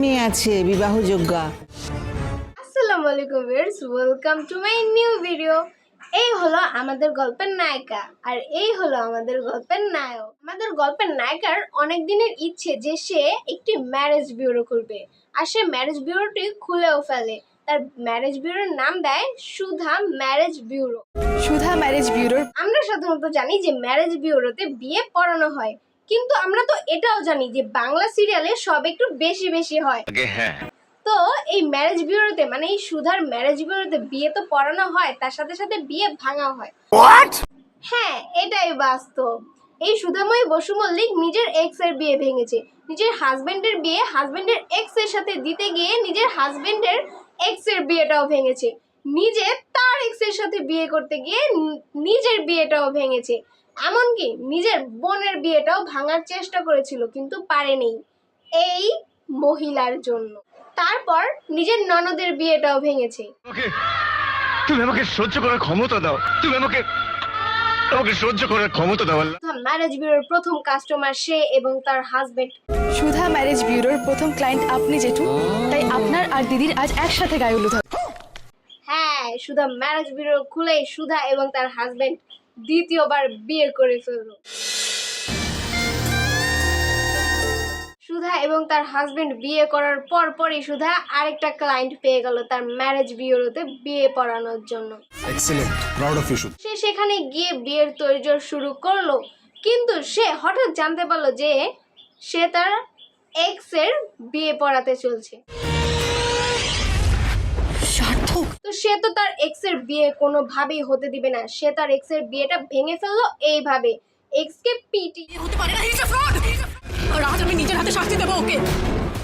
মেয়ে আছে বিবাহযোগ্যা আসসালামু আলাইকুম viewers welcome to my new video এই হলো আমাদের গল্পের নায়িকা আর এই হলো আমাদের গল্পের নায়ক। আমাদের গল্পের নায়িকার অনেক দিনের ইচ্ছে যে সে একটি ম্যারেজ ব্যুরো খুলবে আর সে ম্যারেজ ব্যুরোটি খুলেও ফেলে। তার ম্যারেজ ব্যুরোর নাম দেয় Sudha marriage bureau Sudha marriage ব্যুরোর আমরা সাধারণত জানি যে ম্যারেজ ব্যুরোতে বিয়ে পড়ানো হয় কিন্তু আমরা তো এটাও জানি যে বাংলা সিরিয়ালে সব একটু বেশি বেশি হয়। তো এই ম্যারেজ ব্যুরোতে মানে এই সুধার ম্যারেজ ব্যুরোতে বিয়ে তো পড়ানো হয় তার সাথে সাথে বিয়ে ভাঙা হয়। হ্যাঁ এটাই বাস্তব। এই সুধাময়ী বসু মল্লিক নিজের এক্সের বিয়ে ভেঙেছে। নিজের হাজবেন্ডের বিয়ে হাজবেন্ডের এক্সের সাথে দিতে গিয়ে নিজের হাজবেন্ডের এক্সের বিয়েটাও ভেঙেছে। নিজে তার এক্স বিয়ে করতে গিয়ে নিজের বিয়েটাও ভেঙেছে। এমনকি নিজের বোনের বিয়েটাও ভাঙার চেষ্টা করেছিল কিন্তু পারেনি এই মহিলার জন্য। তারপর নিজের ননদের বিয়েটাও ভেঙেছে। তুমি আমাকে সহ্য করার ক্ষমতা দাও। তুমি আমাকে আমাকে সহ্য করার ক্ষমতা দাও ম্যারেজ ব্যুরোর প্রথম কাস্টমার সে এবং তার হাজবেন্ড সুধা ম্যারেজ ব্যুরোর প্রথম ক্লায়েন্ট আপনি জেঠু। তাই আপনার আর দিদির আজ একসাথে গায়ে হলুদ সুধা ম্যারেজ ব্যুরো খুলে সুধা এবং তার হাজবেন্ড দ্বিতীয়বার বিয়ে করে ফেলল। সুধা এবং তার হাজবেন্ড বিয়ে করার পর পরই সুধা আরেকটা ক্লায়েন্ট পেয়ে গেল তার ম্যারেজ ব্যুরোতে বিয়ে পড়ানোর জন্য। সে সেখানে গিয়ে বিয়ের তোড়জোড় শুরু করল কিন্তু সে হঠাৎ জানতে পারল যে সে তার এক্সের বিয়ে পড়াতে চলছে। সে তো তার এক্সের বিয়ে কোনোভাবেই হতে দিবে না। সে তার এক্সের বিয়েটা ভেঙে ফেলল এইভাবে। এক্স কে পিটি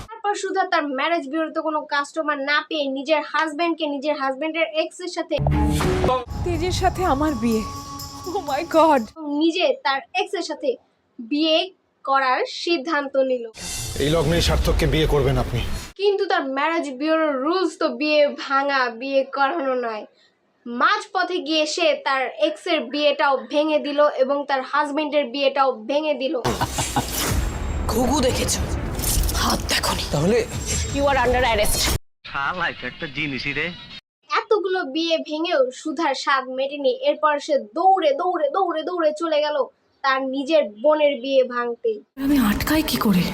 তারপর সুধা তার ম্যারেজ বিউরোতে কোনো কাস্টমার না পেয়ে নিজের হাজবেন্ডকে নিজের হাজবেন্ডের এক্সের সাথে তেজের সাথে আমার বিয়ে। ও মাই গড নিজে তার এক্সের সাথে বিয়ে করার সিদ্ধান্ত নিল। এই লগ্নে সার্থককে বিয়ে করবেন আপনি। কিন্তু তার ম্যারেজ বিউরোর রুলস তো বিয়ে ভাঙা বিয়ে করানো নয়। মাঝ পথে গিয়ে সে তার এক্সের বিয়েটাও ভেঙে দিল এবং তার হাজবেন্ডের বিয়েটাও ভেঙে দিল। ঘুঘু দেখেছ? হাত দেখনি। তাহলে ইউ আর আন্ডার অ্যারেস্ট শালা একটা জিনিসই রে। এতগুলো বিয়ে ভেঙেও সুধার স্বাদ মেটেনি। এরপর সে দৌড়ে দৌড়ে দৌড়ে দৌড়ে চলে গেল তার নিজের বোনের বিয়ে ভাঙতে আমি আটকাই কি করে?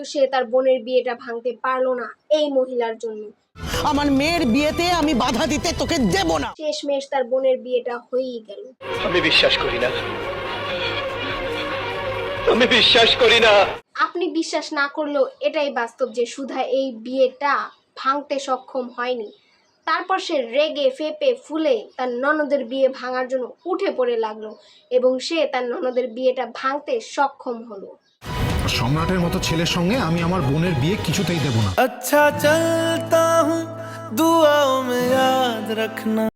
কিন্তু সে তার বোনের বিয়েটা ভাঙতে পারল না এই মহিলার জন্য। আমার মেয়ের বিয়েতে আমি বাধা দিতে তোকে দেব না। শেষমেশ তার বোনের বিয়েটা হয়েই গেল। আমি বিশ্বাস করি না। আমি বিশ্বাস করি না। আপনি বিশ্বাস না করলেও এটাই বাস্তব যে সুধা এই বিয়েটা ভাঙতে সক্ষম হয়নি। তারপর সে রেগে ফেপে ফুলে তার ননদের বিয়ে ভাঙার জন্য উঠে পড়ে লাগল এবং সে তার ননদের বিয়েটা ভাঙতে সক্ষম হলো। সম্রাটের মতো ছেলের সঙ্গে আমি আমার বোনের বিয়ে কিছুতেই দেব না। আচ্ছা চলতা হুঁ দুয়াও মে রাখনা।